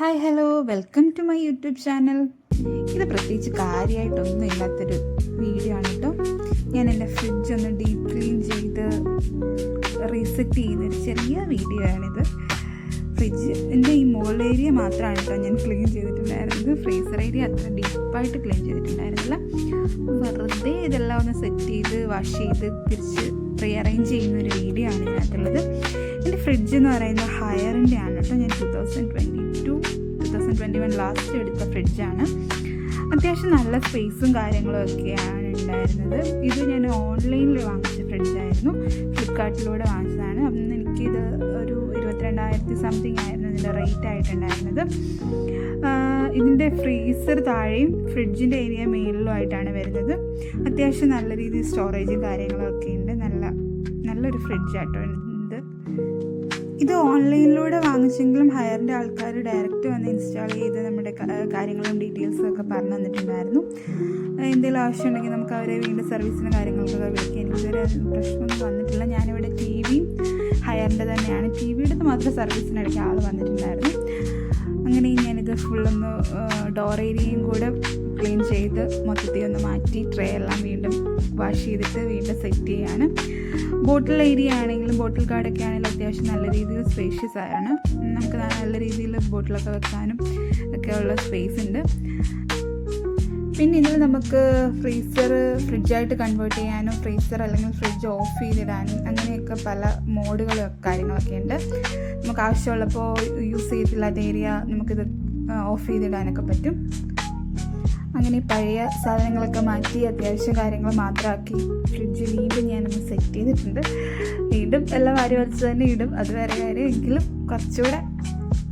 Hi hello welcome to my YouTube channel ഇത് പ്രത്യേകിച്ച് കാര്യമായിട്ടൊന്നും ഇല്ലാത്തൊരു വീഡിയോ ആണ് കേട്ടോ ഞാൻ എന്റെ ഫ്രിഡ്ജ് ഒന്ന് ഡീപ് ക്ലീൻ ചെയ്ത് റീസെറ്റ് ചെയ്തൊരു ചെറിയ വീഡിയോ ആണിത് ഫ്രിഡ്ജ് എന്റെ ഈ മുകൾ ഏരിയ മാത്രമാണ് കേട്ടോ ഞാൻ ക്ലീൻ ചെയ്തിട്ടുണ്ടായിരുന്നത്. ഫ്രീസർ ഏരിയ അത്ര ഡീപ്പായിട്ട് ക്ലീൻ ചെയ്തിട്ടുണ്ടായിരുന്നില്ല. വെറുതെ ഇതെല്ലാം ഒന്ന് സെറ്റ് ചെയ്ത് വാഷ് ചെയ്ത് തിരിച്ച് റീഅറേഞ്ച് ചെയ്യുന്ന ഒരു വീഡിയോ ആണ് ഇതിനകത്തുള്ളത്. എന്റെ ഫ്രിഡ്ജ് എന്ന് പറയുന്നത് ഹയറിന്റെ ആണ് കേട്ടോ ഞാൻ two thousand twenty two two thousand twenty one last എടുത്ത ഫ്രിഡ്ജാണ് അത്യാവശ്യം നല്ല സ്പേസും കാര്യങ്ങളും ഒക്കെയാണ് ഉണ്ടായിരുന്നത്. ഇത് ഞാൻ ഓൺലൈനിൽ വാങ്ങിച്ച ഫ്രിഡ്ജായിരുന്നു ഫ്ലിപ്കാർട്ടിലൂടെ വാങ്ങിച്ചതാണ്. അന്ന് എനിക്കിത് ഒരു ഇരുപത്തിരണ്ടായിരത്തി സംതിങ് ആയിരുന്നു ഇതിന്റെ റേറ്റ് ആയിട്ടുണ്ടായിരുന്നത്. ഇതിന്റെ ഫ്രീസർ താഴെയും ഫ്രിഡ്ജിന്റെ ഏരിയ മേളിലും ആയിട്ടാണ് വരുന്നത്. അത്യാവശ്യം നല്ല രീതിയിൽ സ്റ്റോറേജും കാര്യങ്ങളൊക്കെ ഉണ്ട്. നല്ല നല്ലൊരു ഫ്രിഡ്ജാട്ടോ ഇത് ഓൺലൈനിലൂടെ വാങ്ങിച്ചെങ്കിലും ഹയറിന്റെ ആൾക്കാർ ഡയറക്റ്റ് വന്ന് ഇൻസ്റ്റാൾ ചെയ്ത് നമ്മുടെ കാര്യങ്ങളും ഡീറ്റെയിൽസും ഒക്കെ പറഞ്ഞു തന്നിട്ടുണ്ടായിരുന്നു. എന്തെങ്കിലും ആവശ്യമുണ്ടെങ്കിൽ നമുക്ക് അവരെ വീണ്ടും സർവീസിന് കാര്യങ്ങൾക്കൊക്കെ വിളിക്കാം. എനിക്കിതുവരെ പ്രശ്നമൊന്നും വന്നിട്ടില്ല. ഞാനിവിടെ ടി വിയും ഹയറിന്റെ തന്നെയാണ്. ടി വിയുടെ മാത്രം സർവീസിനിടയ്ക്ക് ആൾ വന്നിട്ടുണ്ടായിരുന്നു. അങ്ങനെ ഞാനിത് ഫുള്ളൊന്ന് ഡോർ ഏരിയയും കൂടെ ക്ലീൻ ചെയ്ത് മൊത്തത്തിൽ ഒന്ന് മാറ്റി ട്രേ എല്ലാം വീണ്ടും വാഷ് ചെയ്തിട്ട് വീണ്ടും സെറ്റ് ചെയ്യാണ്. ബോട്ടിൽ ഏരിയ ആണെങ്കിലും ബോട്ടിൽ കാർഡൊക്കെ ആണെങ്കിലും അത്യാവശ്യം നല്ല രീതിയിൽ സ്പേഷ്യസ് ആണ്. നമുക്ക് നല്ല രീതിയിൽ ബോട്ടിലൊക്കെ വെക്കാനും ഒക്കെ ഉള്ള സ്പേസ് ഉണ്ട്. പിന്നെ ഇതിൽ നമുക്ക് ഫ്രീസർ ഫ്രിഡ്ജായിട്ട് കൺവേർട്ട് ചെയ്യാനും ഫ്രീസർ അല്ലെങ്കിൽ ഫ്രിഡ്ജ് ഓഫ് ചെയ്തിടാനും അങ്ങനെയൊക്കെ പല മോഡുകളും കാര്യങ്ങളൊക്കെ ഉണ്ട്. നമുക്ക് ആവശ്യമുള്ളപ്പോൾ യൂസ് ചെയ്തിട്ടില്ലാത്ത ഏരിയ നമുക്കിത് ഓഫ് ചെയ്തിടാനൊക്കെ പറ്റും. അങ്ങനെ പഴയ സാധനങ്ങളൊക്കെ മാറ്റി അത്യാവശ്യം കാര്യങ്ങൾ മാത്രമാക്കി. ഫ്രിഡ്ജ് വീണ്ടും ഞാനൊന്ന് സെറ്റ് ചെയ്തിട്ടുണ്ട്. വീണ്ടും എല്ലാം വാരി വലിച്ച് തന്നെ ഇടും. അത് വേറെ കാര്യം എങ്കിലും കുറച്ചുകൂടെ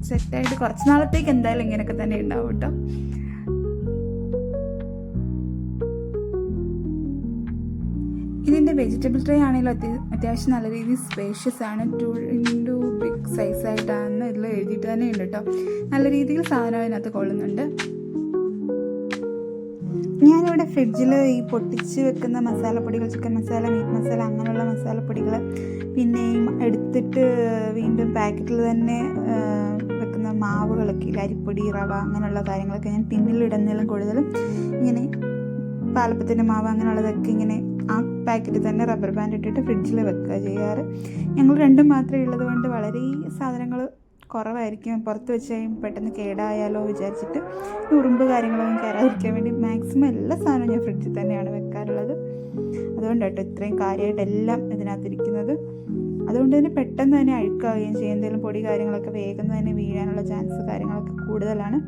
സെറ്റായിട്ട് കുറച്ച് നാളത്തേക്ക് എന്തായാലും ഇങ്ങനെയൊക്കെ തന്നെ ഉണ്ടാവും കേട്ടോ. ഇതിന്റെ വെജിറ്റബിൾ ട്രേ ആണെങ്കിലും അത്യ അത്യാവശ്യം നല്ല രീതിയിൽ സ്പേഷ്യസ് ആണ്. ടു ഇന്റു ബിഗ് സൈസ് ആയിട്ടാണെന്ന് ഇതിൽ എഴുതിയിട്ട് തന്നെ ഉണ്ട് കേട്ടോ. നല്ല രീതിയിൽ സാധനം അതിനകത്ത് കൊള്ളുന്നുണ്ട്. ഞാനിവിടെ ഫ്രിഡ്ജിൽ ഈ പൊട്ടിച്ച് വെക്കുന്ന മസാലപ്പൊടികൾ ചിക്കൻ മസാല മീറ്റ് മസാല അങ്ങനെയുള്ള മസാലപ്പൊടികൾ പിന്നെ എടുത്തിട്ട് വീണ്ടും പാക്കറ്റിൽ തന്നെ വെക്കുന്ന മാവുകളൊക്കെ ഇല്ല? അരിപ്പൊടി റവ അങ്ങനെയുള്ള കാര്യങ്ങളൊക്കെ ഞാൻ ടിന്നിലിടുന്നതിലും കൂടുതലും ഇങ്ങനെ പാലപ്പത്തിന്റെ മാവ് അങ്ങനെയുള്ളതൊക്കെ ഇങ്ങനെ ആ പാക്കറ്റിൽ തന്നെ റബ്ബർ ബാൻഡ് ഇട്ടിട്ട് ഫ്രിഡ്ജിൽ വെക്കുക ചെയ്യാറ്. ഞങ്ങൾ രണ്ടും മാത്രമേ ഉള്ളത് കൊണ്ട് വളരെ സാധനങ്ങൾ കുറവായിരിക്കും. പുറത്ത് വെച്ച് കഴിയുമ്പോൾ പെട്ടെന്ന് കേടായാലോ വിചാരിച്ചിട്ട് ഉറുമ്പ് കാര്യങ്ങളൊന്നും കയറാതിരിക്കാൻ വേണ്ടി മാക്സിമം എല്ലാ സാധനവും ഞാൻ ഫ്രിഡ്ജിൽ തന്നെയാണ് വെക്കാറുള്ളത്. അതുകൊണ്ട് കേട്ടോ ഇത്രയും കാര്യമായിട്ട് എല്ലാം ഇതിനകത്തിരിക്കുന്നത്. അതുകൊണ്ട് തന്നെ പെട്ടെന്ന് തന്നെ അഴുക്കാവുകയും ചെയ്യും. എന്തെങ്കിലും പൊടി കാര്യങ്ങളൊക്കെ വേഗം തന്നെ വീഴാനുള്ള ചാൻസ് കാര്യങ്ങളൊക്കെ കൂടുതലാണ്.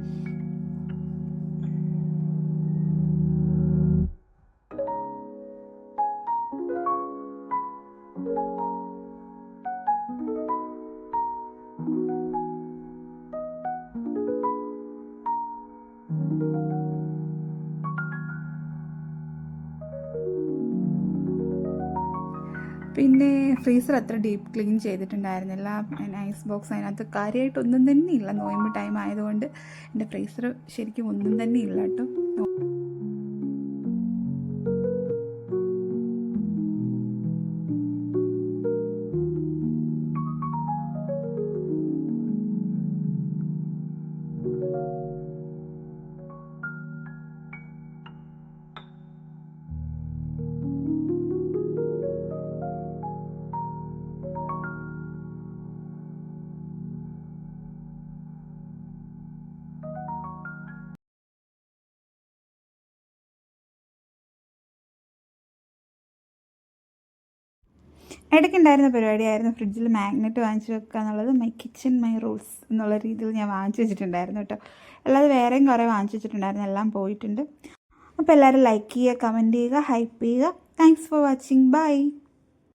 പിന്നെ ഫ്രീസർ അത്ര ഡീപ്പ് ക്ലീൻ ചെയ്തിട്ടുണ്ടായിരുന്നില്ല. ഐസ് ബോക്സ് അതിനകത്ത് കാര്യമായിട്ടൊന്നും തന്നെ ഇല്ല. നോയമ്പ് ടൈം ആയതുകൊണ്ട് എന്റെ ഫ്രീസർ ശരിക്കും ഒന്നും തന്നെ ഇല്ല കേട്ടോ. ഇടയ്ക്കുണ്ടായിരുന്ന പരിപാടിയായിരുന്നു. ഫ്രിഡ്ജിൽ മാഗ്നറ്റ് വാങ്ങിച്ച് വെക്കുക എന്നുള്ളത് മൈ കിച്ചൺ മൈ റൂൾസ് എന്നുള്ള രീതിയിൽ ഞാൻ വാങ്ങിച്ചു വെച്ചിട്ടുണ്ടായിരുന്നു കേട്ടോ. അല്ലാതെ വേറെയും കുറേ വാങ്ങിച്ചു വെച്ചിട്ടുണ്ടായിരുന്നു. എല്ലാം പോയിട്ടുണ്ട്. അപ്പോൾ എല്ലാവരും ലൈക്ക് ചെയ്യുക കമന്റ് ചെയ്യുക ഹൈപ്പ് ചെയ്യുക. Thanks for watching bye